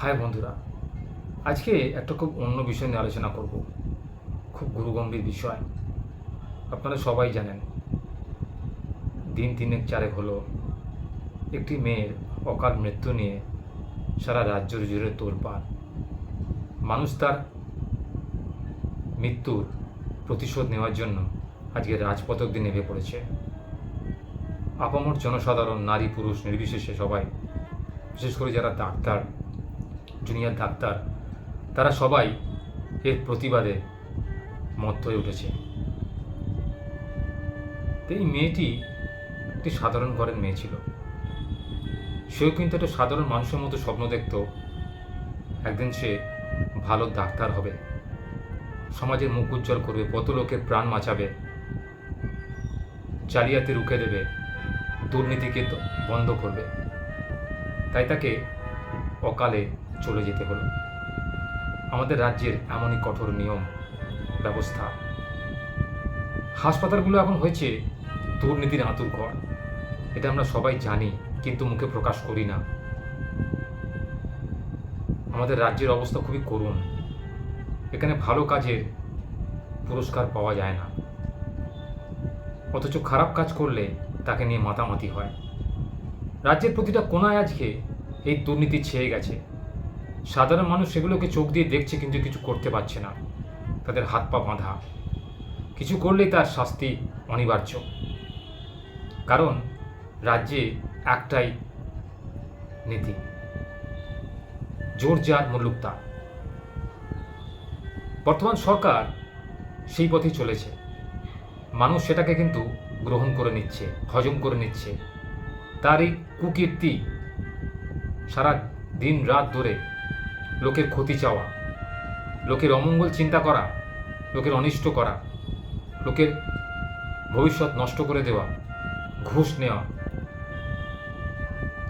High বন্ধুরা, আজকে একটা খুব অন্য বিষয় নিয়ে আলোচনা করব, খুব গুরুগম্ভীর বিষয়। আপনারা সবাই জানেন, দিন তিনেক চারেক হলো একটি মেয়ের অকাল মৃত্যু নিয়ে সারা রাজ্য জুড়ে তোলপাড় মানুষ তার মৃত্যুর প্রতিশোধ নেওয়ার জন্য আজকে রাজপথক দিয়ে নেমে পড়েছে। আপামর জনসাধারণ, নারী, পুরুষ, নির্বিশেষে সবাই, বিশেষ করে যারা ডাক্তার জুনিয়র ডাক্তার, তারা সবাই এর প্রতিবাদে মত হয়ে উঠেছে। এই মেয়েটি একটি সাধারণ ঘরের মেয়ে ছিল। সেও কিন্তু একটা সাধারণ মানুষের মতো স্বপ্ন দেখত, একদিন সে ভালো ডাক্তার হবে, সমাজের মুখ উজ্জ্বল করবে কত লোকের প্রাণ বাঁচাবে, জালিয়াতি রুখে দেবে, দুর্নীতিকে বন্ধ করবে। তাই তাকে অকালে চলে যেতে হলো। আমাদের রাজ্যের এমনই কঠোর নিয়ম, ব্যবস্থা। হাসপাতালগুলো এখন হয়েছে দুর্নীতির আঁতুর ঘর। এটা আমরা সবাই জানি, কিন্তু মুখে প্রকাশ করি না। আমাদের রাজ্যের অবস্থা খুবই করুণ। এখানে ভালো কাজের পুরস্কার পাওয়া যায় না। অথচ খারাপ কাজ করলে তাকে নিয়ে মাতামাতি হয়। রাজ্যের প্রতিটা কোনায় আজকে এই দুর্নীতি ছেয়ে গেছে। সাধারণ মানুষ সেগুলোকে চোখ দিয়ে দেখছে কিন্তু কিছু করতে পারছে না। তাদের হাত পা বাঁধা। কিছু করলেই তার শাস্তি অনিবার্য। কারণ রাজ্যে একটাই নীতি। জোর যার মুল্লুক তার বর্তমান সরকার সেই পথে চলেছে। মানুষ সেটাকে কিন্তু গ্রহণ করে নিচ্ছে, হজম করে নিচ্ছে। তার এই কুকীর্তি সারা দিন রাত ধরে লোকের ক্ষতি চাওয়া, লোকের অমঙ্গল চিন্তা করা, লোকের অনিষ্ট করা, লোকের ভবিষ্যৎ নষ্ট করে দেওয়া, ঘুষ নেওয়া,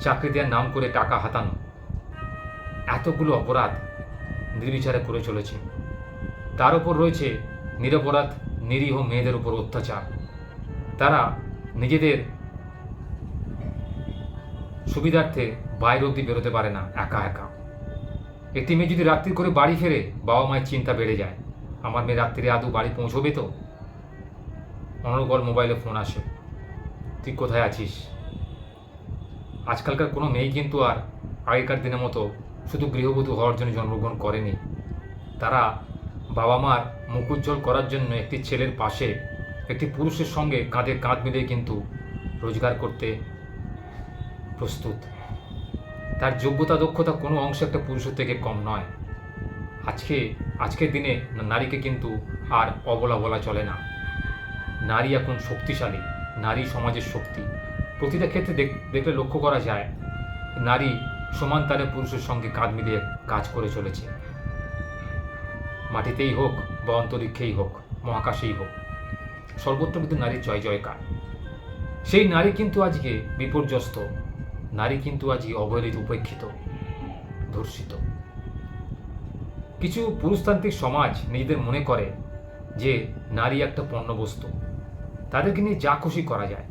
চাকরি দেওয়ার নাম করে টাকা হাতানো, এতগুলো অপরাধ নির্বিচারে করে চলেছে। তার উপর রয়েছে নিরপরাধ, নিরীহ মেয়েদের উপর অত্যাচার। তারা নিজেদের সুবিধার্থে বাইরে অব্দি বেরোতে পারে না, একা একা। একটি মেয়ে যদি রাত্রি করে বাড়ি ফেরে, বাবা মায়ের চিন্তা বেড়ে যায়। আমার মেয়ে রাত্রিরে আদৌ বাড়ি পৌঁছবে তো? অনর্গল মোবাইলে ফোন আসে। তুই কোথায় আছিস? আজকালকার কোনো মেয়ে কিন্তু আর আগেকার দিনের মতো শুধু গৃহবধূ হওয়ার জন্য জন্মগ্রহণ করেনি। তারা বাবা মার মুখ উজ্জ্বল করার জন্য একটি ছেলের পাশে একটি পুরুষের সঙ্গে কাঁধে কাঁধ মিলিয়ে কিন্তু রোজগার করতে প্রস্তুত। তার যোগ্যতা, দক্ষতা কোনো অংশে একটা পুরুষের থেকে কম নয়। আজকে, আজকের দিনে নারীকে কিন্তু আর অবলা বলা চলে না। নারী এখন শক্তিশালী, নারী সমাজের শক্তি। প্রতিটা ক্ষেত্রে দেখ- দেখলে লক্ষ্য করা যায়, নারী সমান তালে পুরুষের সঙ্গে কাঁধ মিলিয়ে কাজ করে চলেছে। মাটিতেই হোক বা অন্তরিক্ষেই হোক, মহাকাশেই হোক, সর্বত্র কিন্তু নারীর জয় জয়কার সেই নারী কিন্তু আজকে বিপর্যস্ত নারী কিন্তু আজই অবহেলিত উপেক্ষিত, ধর্ষিত। কিছু পুরুষতান্ত্রিক সমাজ নিজেদের মনে করে যে নারী একটা পণ্যবস্তু। তাদেরকে নিয়ে যা খুশি করা যায়।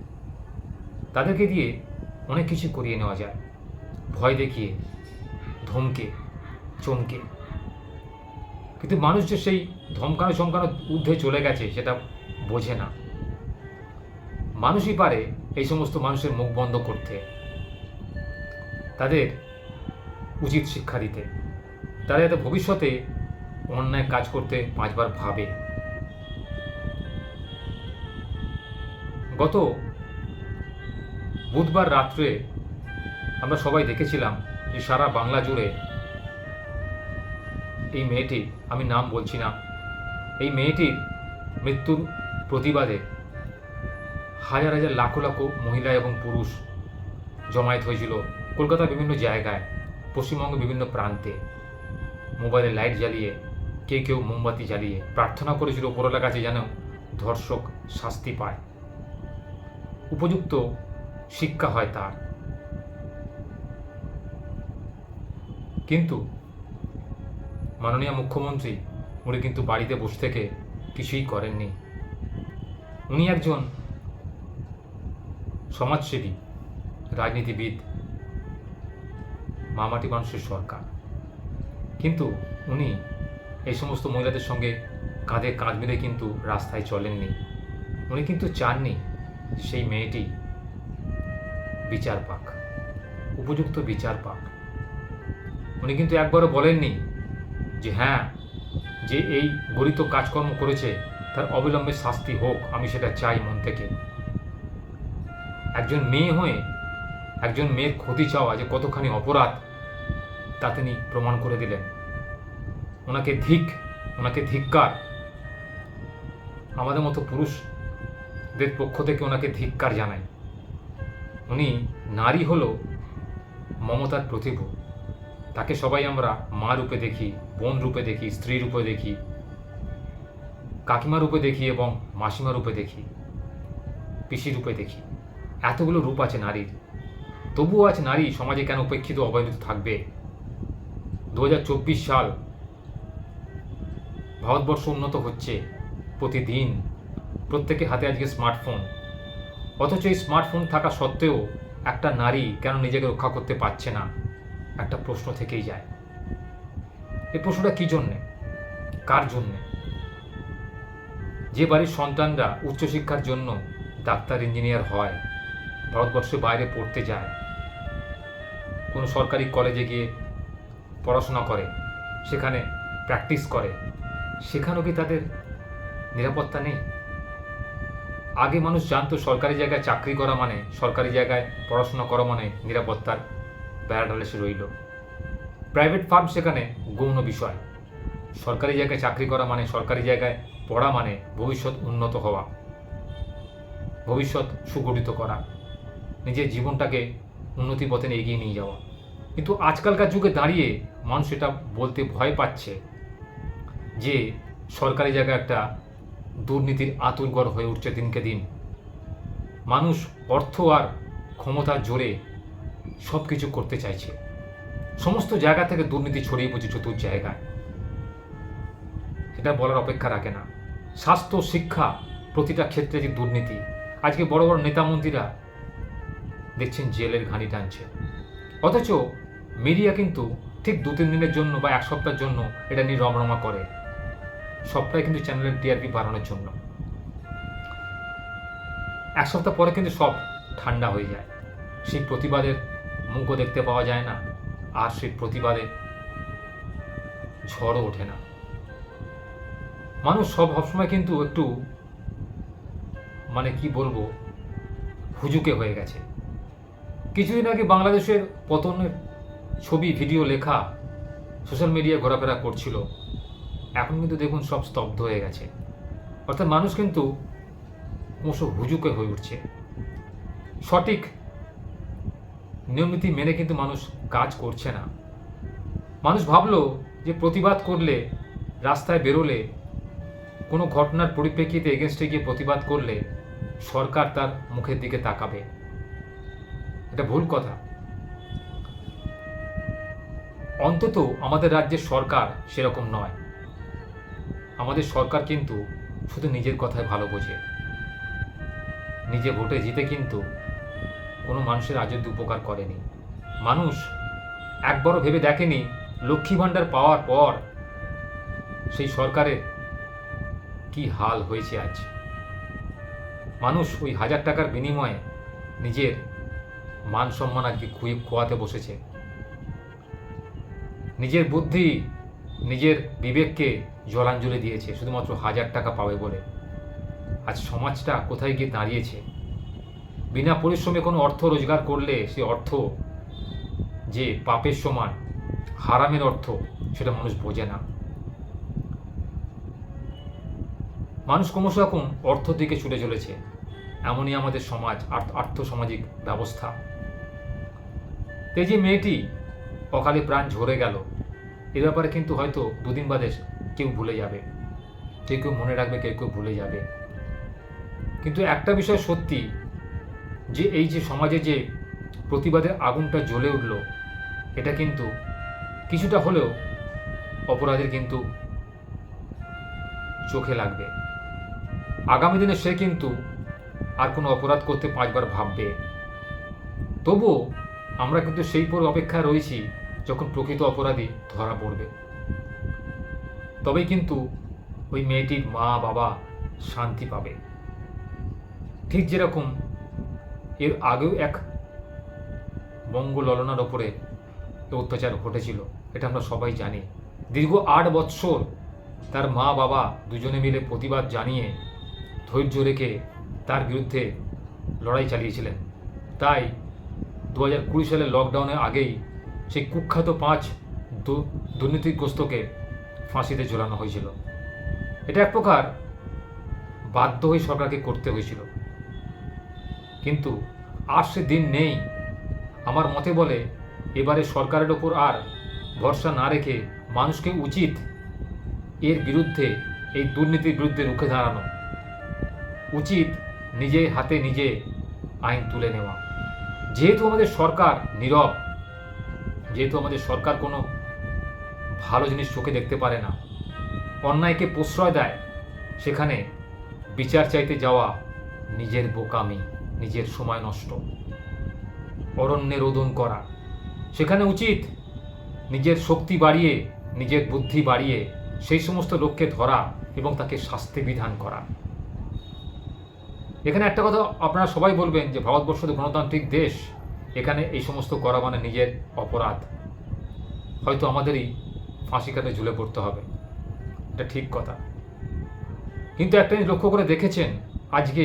তাদেরকে দিয়ে অনেক কিছু করিয়ে নেওয়া যায়। ভয় দেখিয়ে, ধমকে, চমকে। কিন্তু মানুষ যে সেই ধমকানো, চমকানো ঊর্ধ্বে চলে গেছে, সেটা বোঝে না। মানুষই পারে এই সমস্ত মানুষের মুখ বন্ধ করতে। তাদের উচিত শিক্ষা দিতে। তারা যাতে ভবিষ্যতে অন্যায় কাজ করতে পাঁচবার ভাবে। গত বুধবার রাত্রে আমরা সবাই দেখেছিলাম যে সারা বাংলা জুড়ে এই মেয়েটি আমি নাম বলছি না, এই মেয়েটির মৃত্যুর প্রতিবাদে হাজার হাজার লাখো লাখো মহিলা এবং পুরুষ জমায়েত হয়েছিল। কলকাতার বিভিন্ন জায়গায় পশ্চিমবঙ্গের বিভিন্ন প্রান্তে মোবাইলে লাইট জ্বালিয়ে কেউ কেউ মোমবাতি জ্বালিয়ে প্রার্থনা করেছিল উপরওয়ালার কাছে যেন ধর্ষক শাস্তি পায়। উপযুক্ত শিক্ষা হয় তার। কিন্তু মাননীয় মুখ্যমন্ত্রী উনি কিন্তু বাড়িতে বসে থেকে কিছুই করেননি। উনি একজন সমাজসেবী, রাজনীতিবিদ মামাটি মানুষের সরকার। কিন্তু উনি এই সমস্ত মহিলাদের সঙ্গে কাঁধে কাঁধ মিলে কিন্তু রাস্তায় চলেননি। উনি কিন্তু চাননি সেই মেয়েটি বিচার পাক, উপযুক্ত বিচার পাক। উনি কিন্তু একবারও বলেননি যে হ্যাঁ যে এই গরিত কাজকর্ম করেছে, তার অবিলম্বে শাস্তি হোক, আমি সেটা চাই মন থেকে। একজন মেয়ে হয়ে, একজন মেয়ের ক্ষতি চাওয়া যে কতখানি অপরাধ তা তিনি প্রমাণ করে দিলেন। ওনাকে ধিক, ওনাকে ধিক্কার। আমাদের মতো পুরুষদের পক্ষ থেকে ওনাকে ধিক্কার জানাই। উনি নারী হল মমতার প্রতিভূ। তাকে সবাই আমরা মা রূপে দেখি, বোন রূপে দেখি, স্ত্রী রূপে দেখি, কাকিমা রূপে দেখি এবং মাসিমা রূপে দেখি, পিসি রূপে দেখি। এতগুলো রূপ আছে নারীর। তবুও আজ নারী সমাজে কেন উপেক্ষিত অবহেলিত থাকবে? দু হাজার চব্বিশ সাল ভারতবর্ষ উন্নত হচ্ছে প্রতিদিন। প্রত্যেকের হাতে আজকে স্মার্টফোন। অথচ এই স্মার্টফোন থাকা সত্ত্বেও একটা নারী কেন নিজেকে রক্ষা করতে পারছে না? একটা প্রশ্ন থেকেই যায়। এই প্রশ্নটা কী জন্যে? কার জন্যে? যে বাড়ির সন্তানরা উচ্চশিক্ষার জন্য ডাক্তার, ইঞ্জিনিয়ার হয় ভারতবর্ষে বাইরে পড়তে যায়, কোনো সরকারি কলেজে গিয়ে পড়াশোনা করে, সেখানে প্র্যাকটিস করে, সেখানেও কি তাদের নিরাপত্তা নেই? আগে মানুষ জানতো সরকারি জায়গায় চাকরি করা মানে সরকারি জায়গায় পড়াশোনা করা মানে নিরাপত্তার বেড়াডাল এসে রইল। প্রাইভেট ফার্ম সেখানে গৌণ বিষয়। সরকারি জায়গায় চাকরি করা মানে সরকারি জায়গায় পড়া মানে ভবিষ্যৎ উন্নত হওয়া, ভবিষ্যৎ সুগঠিত করা, নিজের জীবনটাকে উন্নতি পথে এগিয়ে নিয়ে যাওয়া। কিন্তু আজকালকার যুগে দাঁড়িয়ে মানুষ এটা বলতে ভয় পাচ্ছে যে সরকারি জায়গায় একটা দুর্নীতির আতুরগড় হয়ে উঠছে দিনকে দিন। মানুষ অর্থ আর ক্ষমতার জোরে সব কিছু করতে চাইছে। সমস্ত জায়গা থেকে দুর্নীতি ছড়িয়ে পড়ছে চতুর জায়গায়। এটা বলার অপেক্ষা রাখে না। স্বাস্থ্য, শিক্ষা প্রতিটা ক্ষেত্রে যে দুর্নীতি, আজকে বড় বড় নেতামন্ত্রীরা দেখছেন জেলের ঘানি টানছে। অথচ মিডিয়া কিন্তু ঠিক দু তিন দিনের জন্য বা এক সপ্তাহের জন্য এটা নিয়ে রমরমা করে। সবটাই কিন্তু চ্যানেলের টিআরপি বাড়ানোর জন্য। এক সপ্তাহ পরে কিন্তু সব ঠান্ডা হয়ে যায়। সেই প্রতিবাদের মুখও দেখতে পাওয়া যায় না, আর সেই প্রতিবাদে ঝড়ও ওঠে না। মানুষ সব সবসময় কিন্তু একটু মানে কি বলব, হুজুকে হয়ে গেছে। কিছুদিন আগে বাংলাদেশের পতনের ছবি, ভিডিও, লেখা, সোশ্যাল মিডিয়ায় ঘোরাফেরা করছিল। এখন কিন্তু দেখুন সব স্তব্ধ হয়ে গেছে। অর্থাৎ মানুষ কিন্তু ক্রমশ হুজুকে হয়ে উঠছে। সঠিক নিয়মনীতি মেনে কিন্তু মানুষ কাজ করছে না। মানুষ ভাবলো যে প্রতিবাদ করলে, রাস্তায় বেরোলে, কোনো ঘটনার পরিপ্রেক্ষিতে এগেনস্টে গিয়ে প্রতিবাদ করলে সরকার তার মুখের দিকে তাকাবে। এটা ভুল কথা। অন্তত আমাদের রাজ্যের সরকার সেরকম নয়। আমাদের সরকার কিন্তু শুধু নিজের কথায় ভালো বোঝে। নিজে ভোটে জিতে কিন্তু কোনো মানুষের আজ উপকার করেনি। মানুষ একবারও ভেবে দেখেনি লক্ষ্মী ভাণ্ডার পাওয়ার পর সেই সরকারের কি হাল হয়েছে আজ। মানুষ ওই হাজার টাকার বিনিময়ে নিজের মান সম্মান আজকে খুঁয়ে খোয়াতে বসেছে। নিজের বুদ্ধি, নিজের বিবেককে জলাঞ্জলি দিয়েছে, শুধুমাত্র হাজার টাকা পাবে বলে। আজ সমাজটা কোথায় গিয়ে দাঁড়িয়েছে? বিনা পরিশ্রমে কোনো অর্থ রোজগার করলে সে অর্থ যে পাপের সমান, হারামের অর্থ, সেটা মানুষ বোঝে না। মানুষ ক্রমশ এখন অর্থ দিকে ছুটে চলেছে। এমনই আমাদের সমাজ, আর্থ সামাজিক ব্যবস্থা। এই যে মেয়েটি অকালে প্রাণ ঝরে গেল। এ ব্যাপারে কিন্তু হয়তো দুদিন বাদে কেউ ভুলে যাবে। কেউ কেউ মনে রাখবে, কেউ কেউ ভুলে যাবে। কিন্তু একটা বিষয় সত্যি, যে এই যে সমাজে যে প্রতিবাদের আগুনটা জ্বলে উঠল, এটা কিন্তু কিছুটা হলেও অপরাধের কিন্তু চোখে লাগবে। আগামী দিনে সে কিন্তু আর কোনো অপরাধ করতে পাঁচবার ভাববে। তবুও আমরা কিন্তু সেই পর অপেক্ষায় রয়েছি যখন প্রকৃত অপরাধী ধরা পড়বে। তবেই কিন্তু ওই মেয়েটির মা, বাবা শান্তি পাবে। ঠিক যেরকম এর আগেও এক বঙ্গ ললনার ওপরে অত্যাচার ঘটেছিল, এটা আমরা সবাই জানি। দীর্ঘ আট বৎসর তার মা, বাবা দুজনে মিলে প্রতিবাদ জানিয়ে ধৈর্য রেখে তার বিরুদ্ধে লড়াই চালিয়েছিলেন। তাই দু হাজার কুড়ি সালের লকডাউনের আগেই সেই কুখ্যাত পাঁচ দুর্নীতিগ্রস্তকে ফাঁসিতে ঝোলানো হয়েছিল। এটা এক প্রকার বাধ্য হয়ে সরকারকে করতে হয়েছিল। কিন্তু আর সে দিন নেই। আমার মতে বলে, এবারে সরকারের ওপর আর ভরসা না রেখে মানুষকে উচিত এর বিরুদ্ধে এই দুর্নীতির বিরুদ্ধে রুখে দাঁড়ানো। উচিত নিজে হাতে নিজে আইন তুলে নেওয়া। যেহেতু আমাদের সরকার নীরব যেহেতু আমাদের সরকার কোনো ভালো জিনিস চোখে দেখতে পারে না। অন্যায়কে প্রশ্রয় দেয়, সেখানে বিচার চাইতে যাওয়া নিজের বোকামি, নিজের সময় নষ্ট, অরণ্যে রোদন করা। সেখানে উচিত নিজের শক্তি বাড়িয়ে, নিজের বুদ্ধি বাড়িয়ে সেই সমস্ত লোককে ধরা এবং তাকে শাস্তি বিধান করা। এখানে একটা কথা আপনারা সবাই বলবেন যে, ভারতবর্ষ তো গণতান্ত্রিক দেশ। এখানে এই সমস্ত করা মানে নিজের অপরাধ। হয়তো আমাদেরই ফাঁসি কাটে ঝুলে পড়তে হবে। এটা ঠিক কথা। কিন্তু একটা জিনিস লক্ষ্য করে দেখেছেন, আজকে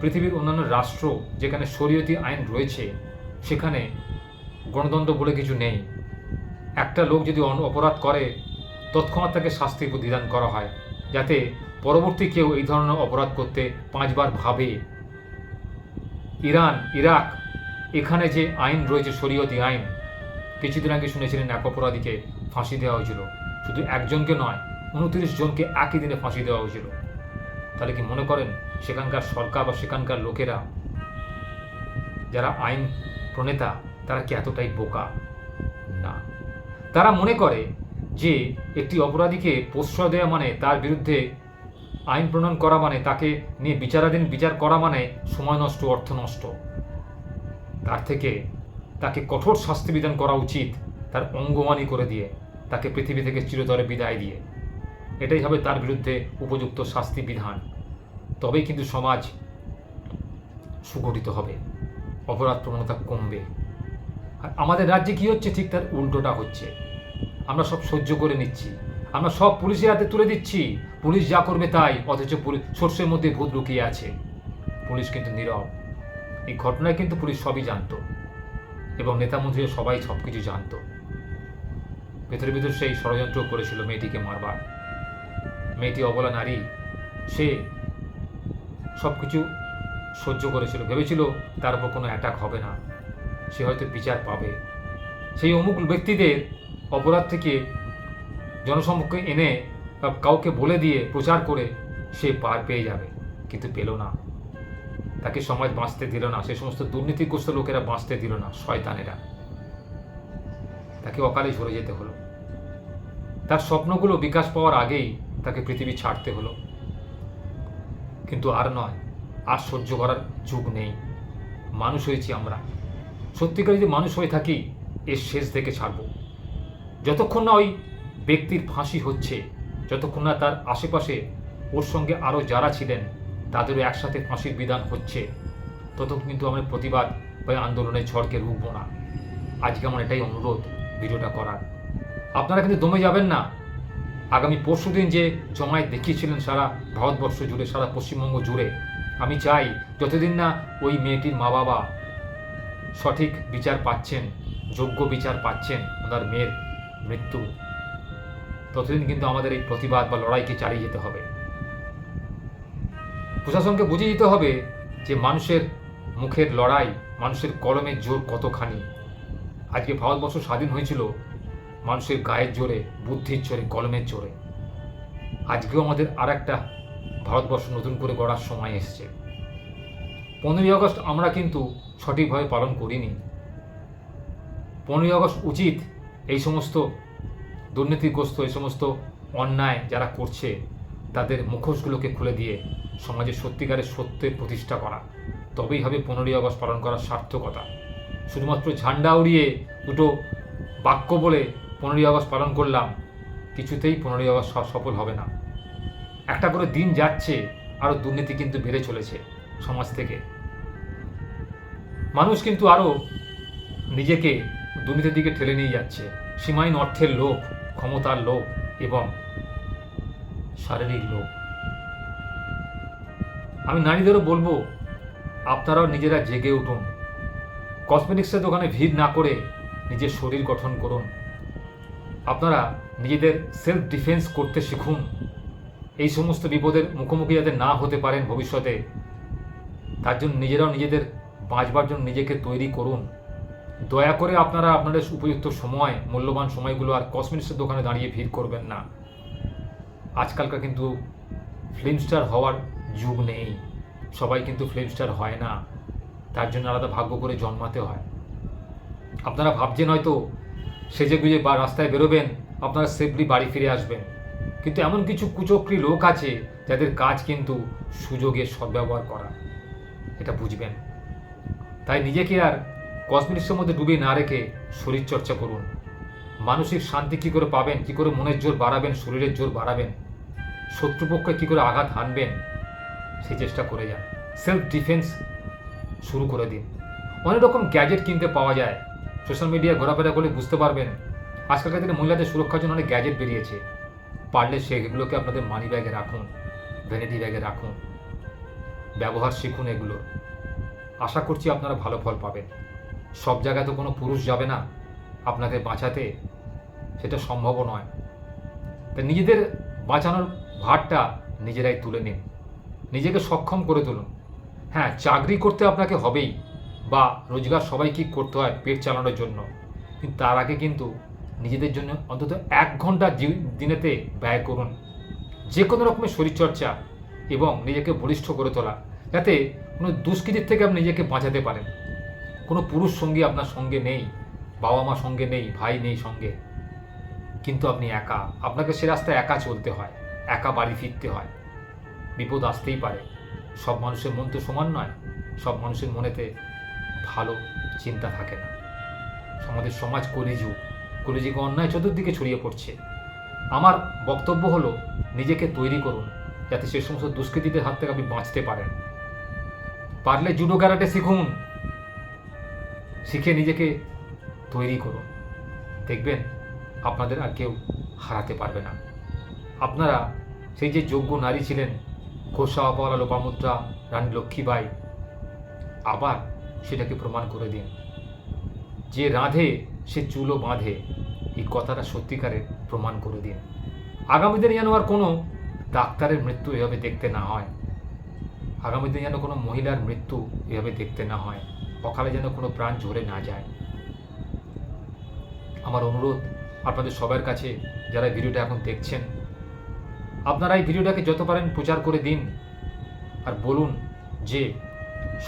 পৃথিবীর অন্যান্য রাষ্ট্র যেখানে শরীয়তি আইন রয়েছে, সেখানে গণতন্ত্র বলে কিছু নেই। একটা লোক যদি অপরাধ করে, তৎক্ষণাৎ তাকে শাস্তি বিধান করা হয়, যাতে পরবর্তী কেউ এই ধরনের অপরাধ করতে পাঁচবার ভাবে। ইরান, ইরাক এখানে যে আইন রয়েছে, শরীয়তি আইন, কিছুদিন আগে শুনেছিলেন এক অপরাধীকে ফাঁসি দেওয়া হয়েছিল। শুধু একজনকে নয়, উনত্রিশ জনকে একই দিনে ফাঁসি দেওয়া হয়েছিল। তাহলে কি মনে করেন সেখানকার সরকার বা সেখানকার লোকেরা, যারা আইন প্রণেতা, তারা কি এতটাই বোকা? না। তারা মনে করে যে একটি অপরাধীকে প্রশ্রয় দেওয়া মানে তার বিরুদ্ধে আইন প্রণয়ন করা মানে তাকে নিয়ে বিচারাধীন বিচার করা মানে সময় নষ্ট, অর্থ নষ্ট। তার থেকে তাকে কঠোর শাস্তি বিধান করা উচিত, তার অঙ্গমানি করে দিয়ে, তাকে পৃথিবী থেকে চিরতরে বিদায় দিয়ে। এটাই হবে তার বিরুদ্ধে উপযুক্ত শাস্তি বিধান। তবেই কিন্তু সমাজ সুগঠিত হবে, অপরাধ প্রবণতা কমবে। আর আমাদের রাজ্যে কি হচ্ছে? ঠিক তার উল্টোটা হচ্ছে। আমরা সব সহ্য করে নিচ্ছি। আমরা সব পুলিশের হাতে তুলে দিচ্ছি। পুলিশ যা করবে তাই, অথচ পুলিশ সর্ষের মধ্যে ভূত লুকিয়ে আছে। পুলিশ কিন্তু নীরব। এই ঘটনায় কিন্তু পুলিশ সবই জানতো এবং নেতা মন্ত্রীরা সবাই সব কিছু জানতো। ভেতরে ভেতর সেই ষড়যন্ত্র করেছিল মেয়েটিকে মারবার। মেয়েটি অবলা নারী, সে সব কিছু সহ্য করেছিল, ভেবেছিল তার উপর কোনো অ্যাটাক হবে না। সে হয়তো বিচার পাবে। সেই অমুক ব্যক্তিদের অপরাধ থেকে জনসম্মুখে এনে কাউকে বলে দিয়ে প্রচার করে সে পার পেয়ে যাবে, কিন্তু পেল না। তাকে সমাজ বাঁচতে দিল না, সে সমস্ত দুর্নীতিগ্রস্ত লোকেরা বাঁচতে দিল না, শয়তানেরা। তাকে অকালে ঝরে যেতে হলো। তার স্বপ্নগুলো বিকাশ পাওয়ার আগেই তাকে পৃথিবী ছাড়তে হলো। কিন্তু আর নয়, আর সহ্য করার যুগ নেই। মানুষ হয়েছি আমরা। সত্যিকার যদি মানুষ হয়ে থাকি, এর শেষ থেকে ছাড়ব। যতক্ষণ না ওই ব্যক্তির ফাঁসি হচ্ছে, যতক্ষণ না তার আশেপাশে ওর সঙ্গে আরও যারা ছিলেন তাদেরও একসাথে ফাঁসির বিধান হচ্ছে। ততক্ষণ কিন্তু আমরা প্রতিবাদ বা আন্দোলনের ঝড়কে রুখব না। আজকে আমার এটাই অনুরোধ ভিডিওটা করার। আপনারা কিন্তু দমে যাবেন না। আগামী পরশুদিন যে জমায়েত দেখিয়েছিলেন সারা ভারতবর্ষ জুড়ে, সারা পশ্চিমবঙ্গ জুড়ে, আমি চাই যতদিন না ওই মেয়েটির মা বাবা সঠিক বিচার পাচ্ছেন, যোগ্য বিচার পাচ্ছেন, ওনার মেয়ের মৃত্যু, ততদিন কিন্তু আমাদের এই প্রতিবাদ বা লড়াইকে চালিয়ে যেতে হবে। প্রশাসনকে বুঝিয়ে দিতে হবে যে মানুষের মুখের লড়াই, মানুষের কলমের জোর কতখানি। আজকে ভারতবর্ষ স্বাধীন হয়েছিল মানুষের গায়ের জোরে, বুদ্ধির জোরে, কলমের জোরে। আজকেও আমাদের আর একটা ভারতবর্ষ নতুন করে গড়ার সময় এসেছে। পনেরোই আগস্ট আমরা কিন্তু সঠিকভাবে পালন করিনি। পনেরোই আগস্ট উচিত এই সমস্ত দুর্নীতিগ্রস্ত, এই সমস্ত অন্যায় যারা করছে, তাদের মুখোশগুলোকে খুলে দিয়ে সমাজে সত্যিকারের সত্যের প্রতিষ্ঠা করা। তবেই হবে পনেরোই আগস্ট পালন করার সার্থকতা। শুধুমাত্র ঝান্ডা উড়িয়ে দুটো বাক্য বলে পনেরোই আগস্ট পালন করলাম, কিছুতেই পুনর্বিবাহ স- সফল হবে না। একটা করে দিন যাচ্ছে, আরও দুর্নীতি কিন্তু বেড়ে চলেছে সমাজ থেকে। মানুষ কিন্তু আরও নিজেকে দুর্নীতির দিকে ঠেলে নিয়ে যাচ্ছে। সীমাহীন অর্থের লোভ, ক্ষমতার লোভ এবং শারীরিক লোভ। আমি নারীদেরও বলব, আপনারাও নিজেরা জেগে উঠুন। কসমেটিক্সের দোকানে ভিড় না করে নিজের শরীর গঠন করুন। আপনারা নিজেদের সেলফ ডিফেন্স করতে শিখুন। এই সমস্ত বিপদের মুখোমুখি যাতে না হতে পারেন ভবিষ্যতে, তার জন্য নিজেরাও নিজেদের বাঁচবার জন্য নিজেকে তৈরি করুন। দয়া করে আপনারা আপনাদের উপযুক্ত সময়, মূল্যবান সময়গুলো আর কসমেটিক্সের দোকানে দাঁড়িয়ে ভিড় করবেন না। আজকালকার কিন্তু ফিল্ম স্টার হওয়ার যুগ নেই। সবাই কিন্তু ফিল্ম স্টার হয় না। তার জন্য আলাদা ভাগ্য করে জন্মাতে হয়। আপনারা ভাবছেন হয়তো সেজে গুজে বা রাস্তায় বেরোবেন, আপনারা সেফলি বাড়ি ফিরে আসবেন। কিন্তু এমন কিছু কুচক্রী লোক আছে যাদের কাজ কিন্তু সুযোগের সদ্ব্যবহার করা। এটা বুঝবেন। তাই নিজেকে আর কসমেটিক্সের মধ্যে ডুবিয়ে না রেখে শরীরচর্চা করুন। মানসিক শান্তি কী করে পাবেন, কী করে মনের জোর বাড়াবেন, শরীরের জোর বাড়াবেন? শত্রুপক্ষে কী করে আঘাত হানবেন? সেই চেষ্টা করে যান। সেলফ ডিফেন্স শুরু করে দিন। অনেক রকম গ্যাজেট কিনতে পাওয়া যায়। সোশ্যাল মিডিয়ায় ঘোরাফেরা করলে বুঝতে পারবেন, আজকালকার দিনে মহিলাদের সুরক্ষার জন্য অনেক গ্যাজেট বেরিয়েছে। পারলে সেগুলোকে আপনাদের মানি ব্যাগে রাখুন ভ্যানিটি ব্যাগে রাখুন। ব্যবহার শিখুন এগুলো। আশা করছি আপনারা ভালো ফল পাবেন। সব জায়গায় তো কোনো পুরুষ যাবে না আপনাকে বাঁচাতে, সেটা সম্ভবও নয়। তা নিজেদের বাঁচানোর ভারটা নিজেরাই তুলে নিন। নিজেকে সক্ষম করে তুলুন। হ্যাঁ চাকরি করতে আপনাকে হবেই বা রোজগার সবাইকে করতে হয় পেট চালানোর জন্য। কিন্তু তার আগে কিন্তু নিজেদের জন্য অন্তত এক ঘণ্টা দিনেতে ব্যয় করুন। যে কোনো রকমের শরীরচর্চা এবং নিজেকে বলিষ্ঠ করে তোলা, যাতে কোনো দুষ্কৃতির থেকে আপনি নিজেকে বাঁচাতে পারেন। কোনো পুরুষ সঙ্গী আপনার সঙ্গে নেই বাবা মা সঙ্গে নেই, ভাই নেই সঙ্গে। কিন্তু আপনি একা, আপনাকে সে রাস্তায় একা চলতে হয়, একা বাড়ি ফিরতে হয়। বিপদ আসতেই পারে। সব মানুষের মন তো সমান নয়, সব মানুষের মনেতে ভালো চিন্তা থাকে না। আমাদের সমাজ কলিযুগ, কলিযুগে অন্যায় চতুর্দিকে ছড়িয়ে পড়ছে। আমার বক্তব্য হলো, নিজেকে তৈরি করুন, যাতে সে সমস্ত দুষ্কৃতীদের হাত থেকে আপনি বাঁচতে পারেন। পারলে জুডো ক্যারাটে শিখুন। শিখে নিজেকে তৈরি করুন। দেখবেন, আপনাদের আর কেউ হারাতে পারবে না। আপনারা সেই যে যোগ্য নারী ছিলেন ঘোষাওয়ালা লোপামুদ্রা, রানী লক্ষ্মীবাই আবার সেটাকে প্রমাণ করে দিন। যে রাঁধে, সে চুলো বাঁধে। এই কথাটা সত্যিকারের প্রমাণ করে দিন। আগামী দিনে যেন আর কোনো ডাক্তারের মৃত্যু এভাবে দেখতে না হয়। আগামী দিনে যেন কোনো মহিলার মৃত্যু এভাবে দেখতে না হয়। অকালে যেন কোনো প্রাণ ঝরে না যায়। আমার অনুরোধ আপনাদের সবার কাছে, যারা ভিডিওটা এখন দেখছেন আপনারা এই ভিডিওটাকে যত পারেন প্রচার করে দিন আর বলুন যে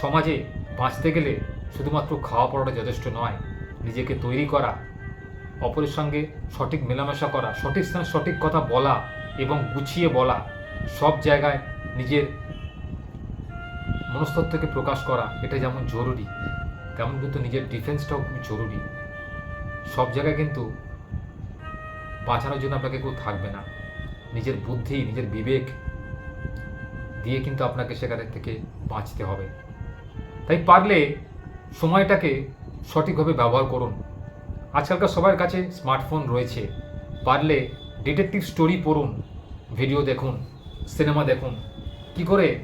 সমাজে বাঁচতে গেলে শুধুমাত্র খাওয়া পড়াটা যথেষ্ট নয়, নিজেকে তৈরি করা, অপরের সঙ্গে সঠিক মেলামেশা করা, সঠিক স্থানে সঠিক কথা বলা এবং গুছিয়ে বলা, সব জায়গায় নিজের মনস্তত্ত্বকে প্রকাশ করা, এটা যেমন জরুরি, তেমন কিন্তু নিজের ডিফেন্সটাও খুব জরুরি। সব জায়গায় কিন্তু বাঁচানোর জন্য আপনাকে কেউ থাকবে না। নিজের বুদ্ধি, নিজের বিবেক দিয়ে কিন্তু আপনাকে সেখান থেকে বাঁচতে হবে। তাই পারলে সময়টাকে সঠিকভাবে ব্যবহার করুন। আজকালকার সবার কাছে স্মার্টফোন রয়েছে। পারলে ডিটেকটিভ স্টোরি পড়ুন, ভিডিও দেখুন, সিনেমা দেখুন। কি করে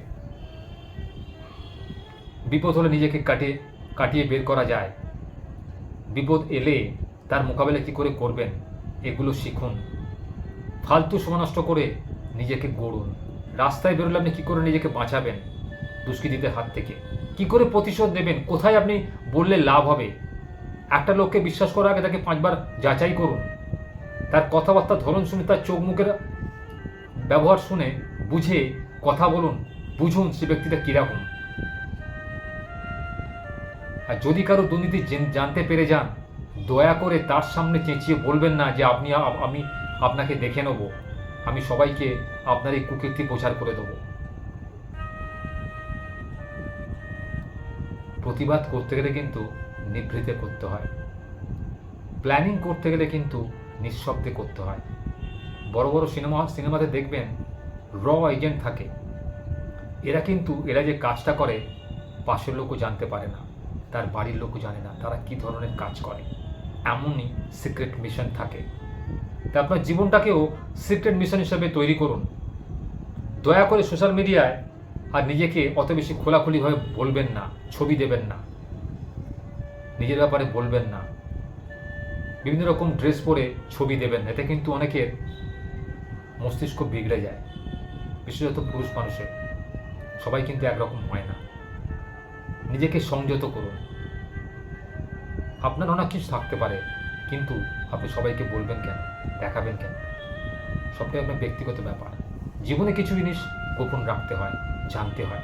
বিপদ হলে নিজেকে কাটিয়ে কাটিয়ে বের করা যায়? বিপদ এলে তার মোকাবেলা কী করে করবেন? এগুলো শিখুন। ফালতু সময় নষ্ট করে নিজেকে গড়ুন। রাস্তায় বেরোলে আপনি কী করে নিজেকে বাঁচাবেন দুষ্কৃতীদের হাত থেকে? কি করে প্রতিশোধ নেবেন? কোথায় আপনি বললে লাভ হবে? একটা লোককে বিশ্বাস করার আগে তাকে পাঁচবার যাচাই করুন। তার কথাবার্তা ধরন শুনে তার চোখ মুখের ব্যবহার শুনে বুঝে কথা বলুন, বুঝুন সে ব্যক্তিটা কীরকম। আর যদি কারও দুর্নীতি জানতে পেরে যান, দয়া করে তার সামনে চেঁচিয়ে বলবেন না যে আপনি আমি আপনাকে দেখে নেব। আমি সবাইকে আপনার এই কুকীর্তি প্রচার করে দেবো। প্রতিবাদ করতে গেলে কিন্তু নিভৃতে করতে হয়। প্ল্যানিং করতে গেলে কিন্তু নিঃশব্দে করতে হয়। বড় বড় সিনেমা, সিনেমাতে দেখবেন র এজেন্ট থাকে। এরা কিন্তু, এরা যে কাজটা করে, পাশের লোকও জানতে পারে না। তার বাড়ির লোকও জানে না তারা কি ধরনের কাজ করে। এমনই সিক্রেট মিশন থাকে। তা আপনার জীবনটাকেও সিক্রেট মিশন হিসেবে তৈরি করুন। দয়া করে সোশ্যাল মিডিয়ায় আর নিজেকে অত বেশি খোলাখুলিভাবে বলবেন না, ছবি দেবেন না। নিজের ব্যাপারে বলবেন না। বিভিন্ন রকম ড্রেস পরে ছবি দেবেন, এতে কিন্তু অনেকের মস্তিষ্ক বিগড়ে যায়, বিশেষত পুরুষ মানুষের। সবাই কিন্তু একরকম হয় না। নিজেকে সংযত করুন। আপনার অনেক কিছু থাকতে পারে, কিন্তু আপনি সবাইকে বলবেন কেন? দেখাবেন কেন? সবটাই আপনার ব্যক্তিগত ব্যাপার। জীবনে কিছু জিনিস গোপন রাখতে হয়, জানতে হয়,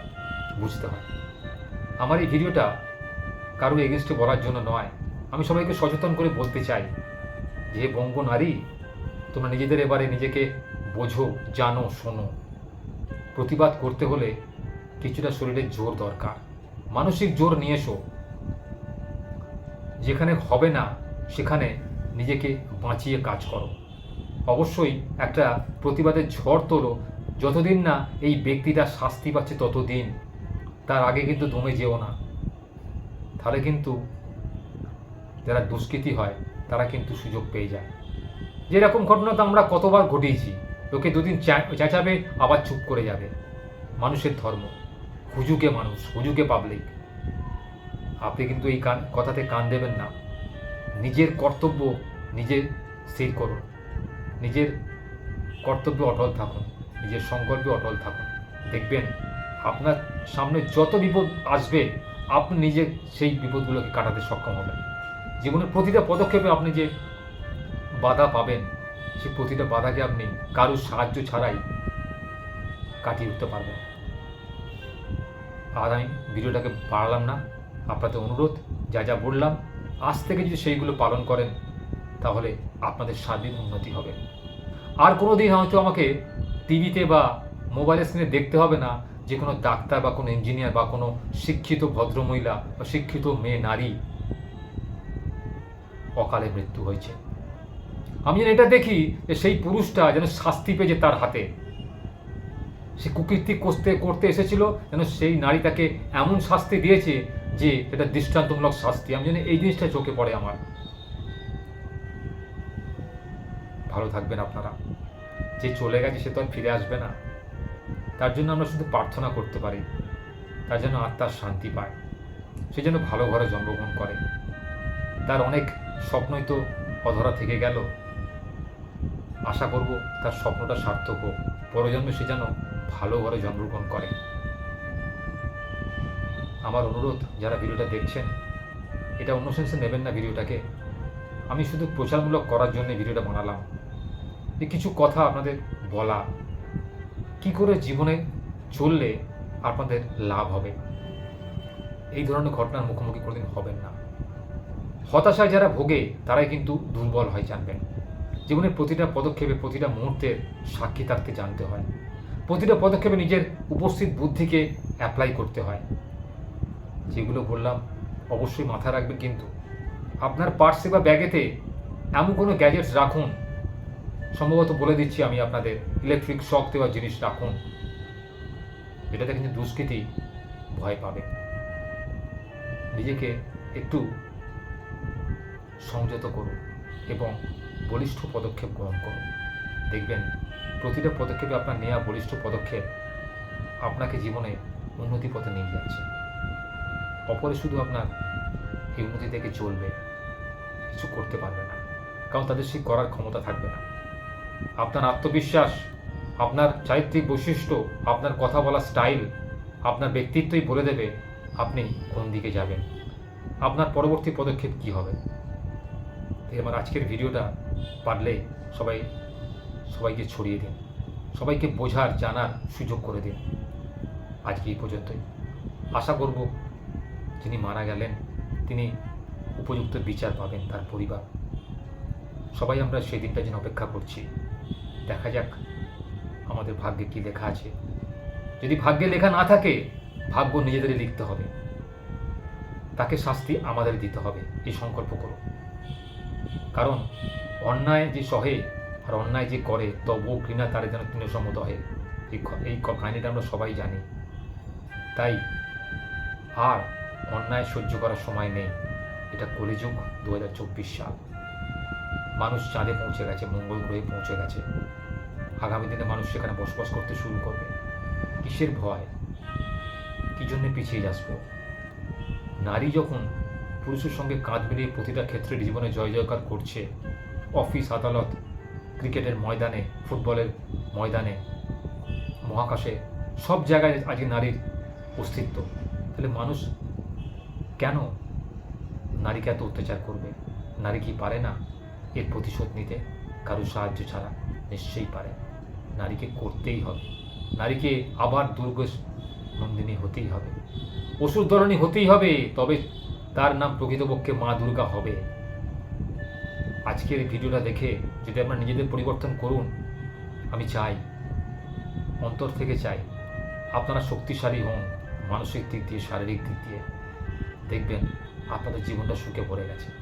বুঝতে হয়। আমার এই ভিডিওটা কারও এগেনস্টে বলার জন্য নয়। আমি সবাইকে সচেতন করে বলতে চাই যে, বঙ্গ নারী, তোমরা নিজেদের এবারে নিজেকে বোঝো, জানো, শোনো। প্রতিবাদ করতে হলে কিছুটা শরীরের জোর দরকার। মানসিক জোর নিয়ে এসো। যেখানে হবে না, সেখানে নিজেকে বাঁচিয়ে কাজ করো। অবশ্যই একটা প্রতিবাদের ঝড় তোলো, যতদিন না এই ব্যক্তিটা শাস্তি পাচ্ছে ততদিন। তার আগে কিন্তু দমে যেও না। তাহলে কিন্তু যারা দুষ্কৃতি হয়, তারা কিন্তু সুযোগ পেয়ে যায়। যেরকম ঘটনা তো আমরা কতবার ঘটিয়েছি, লোকে দুদিন চেঁচাবে, আবার চুপ করে যাবে। মানুষের ধর্ম, হুজুকে মানুষ, হুজুকে পাবলিক আপনি কিন্তু এই কান, কথাতে কান দেবেন না। নিজের কর্তব্য নিজে স্থির করুন নিজের কর্তব্যে অটল থাকুন। নিজের সংকল্পে অটল থাকুন। দেখবেন আপনার সামনে যত বিপদ আসবে, আপনি নিজে সেই বিপদগুলোকে কাটাতে সক্ষম হবেন। জীবনের প্রতিটা পদক্ষেপে আপনি যে বাধা পাবেন, সেই প্রতিটা বাধাকে আপনি কারোর সাহায্য ছাড়াই কাটিয়ে উঠতে পারবেন। আর আমি ভিডিওটাকে বাড়ালাম না। আপনাদের অনুরোধ, যা যা বললাম, আজ থেকে যদি সেইগুলো পালন করেন তাহলে আপনাদের স্বাধীন উন্নতি হবে। আর কোনো দিন হয়তো আমাকে টিভিতে বা মোবাইলের স্ক্রিনে দেখতে হবে না যে কোনো ডাক্তার বা কোনো ইঞ্জিনিয়ার বা কোনো শিক্ষিত ভদ্রমহিলা বা শিক্ষিত মেয়ে, নারী অকালে মৃত্যু হয়েছে। আমি যেন এটা দেখি যে সেই পুরুষটা যেন শাস্তি পেয়েছে তার হাতে। সে কুকীর্তি করতে করতে এসেছিল, যেন সেই নারী তাকে এমন শাস্তি দিয়েছে যে এটা দৃষ্টান্তমূলক শাস্তি। আমি যেন এই জিনিসটা চোখে পড়ে আমার। ভালো থাকবেন আপনারা। যে চলে গেছে সে তো আর ফিরে আসবে না। তার জন্য আমরা শুধু প্রার্থনা করতে পারি। তার জন্য আত্মার শান্তি পায়। সে যেন ভালো ঘরে জন্মগ্রহণ করে। তার অনেক স্বপ্নই তো অধরা থেকে গেল। আশা করব তার স্বপ্নটা সার্থক হোক। পরজন্মে সে যেন ভালো ঘরে জন্মগ্রহণ করে। আমার অনুরোধ, যারা ভিডিওটা দেখছেন, এটা অন্য সেন্সে নেবেন না ভিডিওটাকে। আমি শুধু প্রচারমূলক করার জন্য ভিডিওটা বানালাম। যে কিছু কথা আপনাদের বলা, কি করে জীবনে চললে আপনাদের লাভ হবে? এই ধরনের ঘটনার মুখোমুখি কোনোদিন হবেন না। হতাশায় যারা ভোগে, তারাই কিন্তু দুর্বল হয় জানবেন। জীবনের প্রতিটা পদক্ষেপে, প্রতিটা মুহূর্তের সাক্ষী থাকতে জানতে হয়। প্রতিটা পদক্ষেপে নিজের উপস্থিত বুদ্ধিকে অ্যাপ্লাই করতে হয়। যেগুলো বললাম অবশ্যই মাথায় রাখবেন কিন্তু। আপনার পার্সে বা ব্যাগেতে এমন কোনো গ্যাজেটস রাখুন সম্ভবত বলে দিচ্ছি আমি আপনাদের ইলেকট্রিক শক দেওয়া জিনিস রাখুন। এটাতে কিন্তু দুষ্কৃতি ভয় পাবে। নিজেকে একটু সংযত করুন এবং বলিষ্ঠ পদক্ষেপ গ্রহণ করুন। দেখবেন প্রতিটা পদক্ষেপে আপনার নেওয়া বলিষ্ঠ পদক্ষেপ আপনাকে জীবনে উন্নতি পথে নিয়ে যাচ্ছে। অপরে শুধু আপনার এই উন্নতি থেকে চলবে, কিছু করতে পারবে না। কারণ তাদের সেই করার ক্ষমতা থাকবে না। আপনার আত্মবিশ্বাস, আপনার চারিত্রিক বৈশিষ্ট্য, আপনার কথা বলার স্টাইল, আপনার ব্যক্তিত্বই বলে দেবে আপনি কোন দিকে যাবেন। আপনার পরবর্তী পদক্ষেপ কি হবে? তাই আমার আজকের ভিডিওটা পারলে সবাই, সবাইকে ছড়িয়ে দিন। সবাইকে বোঝার, জানার সুযোগ করে দিন। আজকে এই পর্যন্তই। আশা করব যিনি মারা গেলেন, তিনি উপযুক্ত বিচার পাবেন তার পরিবার। সবাই আমরা সেই দিনটা যেন অপেক্ষা করছি। দেখা যাক আমাদের ভাগ্যে কি লেখা আছে। যদি ভাগ্যে লেখা না থাকে, ভাগ্য নিজেদেরই লিখতে হবে। তাকে শাস্তি আমাদের দিতে হবে, এই সংকল্প করো। কারণ অন্যায় যে সহে আর অন্যায় যে করে, তবুও ঘৃণা তার যেন তৃণসম্মত হয়। এই কাহিনীটা আমরা সবাই জানি। তাই আর অন্যায় সহ্য করার সময় নেই। এটা কলিযুগ দু হাজার চব্বিশ সাল। মানুষ চাঁদে পৌঁছে গেছে, মঙ্গল গ্রহে পৌঁছে গেছে। আগামী দিনে মানুষ সেখানে বসবাস করতে শুরু করবে। কিসের ভয়? কি জন্য পিছিয়ে আসব নারী যখন পুরুষের সঙ্গে কাঁধ মিলিয়ে প্রতিটা ক্ষেত্রে জীবনে জয় জয়কার করছে, অফিস, আদালত, ক্রিকেটের ময়দানে, ফুটবলের ময়দানে, মহাকাশে, সব জায়গায় আজকে নারীর অস্তিত্ব। তাহলে মানুষ কেন নারীকে এত অত্যাচার করবে? নারী কি পারে না এর প্রতিশোধ নিতে? কারও সাহায্য ছাড়া নিশ্চয়ই পারে। নারীকে করতেই হবে। নারীকে আবার দুর্গেশ নন্দিনী হতেই হবে। অসুর ধরণী হতেই হবে, তবে তার নাম প্রকৃতপক্ষে মা দুর্গা হবে। আজকের এই ভিডিওটা দেখে যদি আপনারা নিজেদের পরিবর্তন করুন, আমি চাই, অন্তর থেকে চাই, আপনারা শক্তিশালী হন, মানসিক দিক দিয়ে, শারীরিক দিক দিয়ে। দেখবেন আপনাদের জীবনটা সুখে ভরে গেছে।